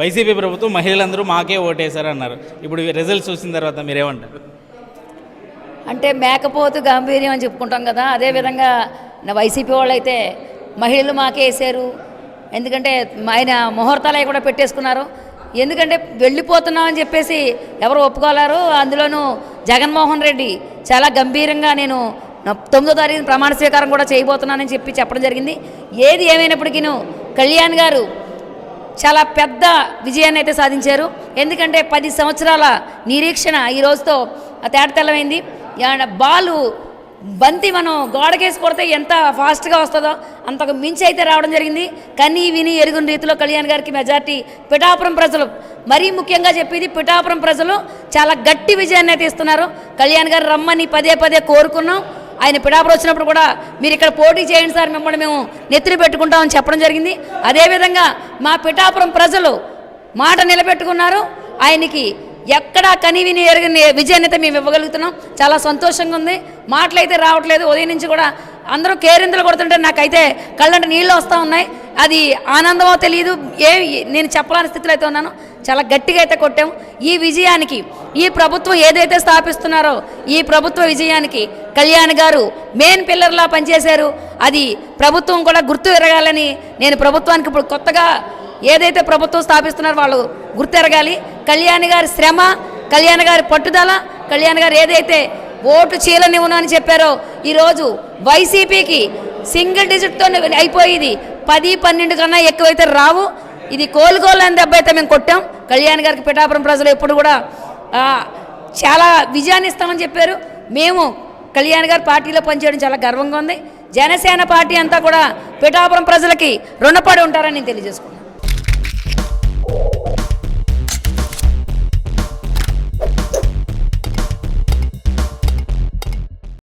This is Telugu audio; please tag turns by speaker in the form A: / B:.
A: వైసీపీ ప్రభుత్వం మహిళలందరూ మాకే ఓటేశారు అన్నారు ఇప్పుడు రిజల్ట్స్ చూసిన తర్వాత మీరేమంటారు?
B: అంటే మేకపోతు గాంభీర్యం అని చెప్పుకుంటాం కదా అదేవిధంగా నా వైసీపీ వాళ్ళు అయితే మహిళలు మాకే వేసారు. ఎందుకంటే ఆయన ముహూర్తాలు అవి కూడా పెట్టేసుకున్నారు. ఎందుకంటే వెళ్ళిపోతున్నామని చెప్పేసి ఎవరు ఒప్పుకోలేరు. అందులోనూ జగన్మోహన్ రెడ్డి చాలా గంభీరంగా నేను తొమ్మిదో తారీఖు ప్రమాణ స్వీకారం కూడా చేయబోతున్నానని చెప్పి చెప్పడం జరిగింది. ఏది ఏమైనప్పటికీ కళ్యాణ్ గారు చాలా పెద్ద విజయాన్ని అయితే సాధించారు. ఎందుకంటే పది సంవత్సరాల నిరీక్షణ ఈ రోజుతో తేటతెల్లమైంది బాలు బంతి మనం గోడకేసి కొడితే ఎంత ఫాస్ట్గా వస్తుందో అంతకు మించి అయితే రావడం జరిగింది. కనీ విని ఎరుగుని రీతిలో కళ్యాణ్ గారికి మెజార్టీ పిఠాపురం ప్రజలు మరీ ముఖ్యంగా చెప్పేది పిఠాపురం ప్రజలు చాలా గట్టి విజయాన్ని అయితే ఇస్తున్నారు. కళ్యాణ్ గారు రమ్మని పదే పదే కోరుకున్నాం. ఆయన పిడాపురం వచ్చినప్పుడు కూడా మీరు ఇక్కడ పోటీ చేయండి సార్ మిమ్మల్ని మేము నెత్తిని పెట్టుకుంటామని చెప్పడం జరిగింది. అదేవిధంగా మా పిఠాపురం ప్రజలు మాట నిలబెట్టుకున్నారు. ఆయనకి ఎక్కడా కనివిని ఎరగని విజయాన్ని అయితే మేము ఇవ్వగలుగుతున్నాం. చాలా సంతోషంగా ఉంది. మాటలైతే రావట్లేదు. ఉదయం నుంచి కూడా అందరూ కేరింతలు కొడుతుంటే నాకైతే కళ్ళంటే నీళ్ళు వస్తూ ఉన్నాయి. అది ఆనందమో తెలియదు ఏ నేను చెప్పలేని స్థితిలో అయితే ఉన్నాను. చాలా గట్టిగా అయితే కొట్టాము ఈ విజయానికి ఈ ప్రభుత్వం ఏదైతే స్థాపిస్తున్నారో ఈ ప్రభుత్వ విజయానికి కళ్యాణ్ గారు మెయిన్ పిల్లర్లా పనిచేశారు. అది ప్రభుత్వం కూడా గుర్తు ఎరగాలని నేను ప్రభుత్వానికి ఇప్పుడు కొత్తగా ఏదైతే ప్రభుత్వం స్థాపిస్తున్నారో వాళ్ళు గుర్తెరగాలి కళ్యాణ్ గారి శ్రమ కళ్యాణ్ గారి పట్టుదల కళ్యాణ్ గారు ఏదైతే ఓటు చీలనివ్వను అని చెప్పారో ఈరోజు వైసీపీకి సింగిల్ డిజిట్తో అయిపోయేది. పది పన్నెండు కన్నా ఎక్కువైతే రావు. ఇది కోలుకోలేని దెబ్బ అయితే మేము కొట్టాం. కళ్యాణ్ గారికి పిఠాపురం ప్రజలు ఎప్పుడు కూడా చాలా విజయాన్ని ఇస్తామని చెప్పారు. మేము కళ్యాణ్ గారి పార్టీలో పనిచేయడం చాలా గర్వంగా ఉంది. జనసేన పార్టీ అంతా కూడా పిఠాపురం ప్రజలకి రుణపడి ఉంటారని నేను తెలియజేసుకున్నాను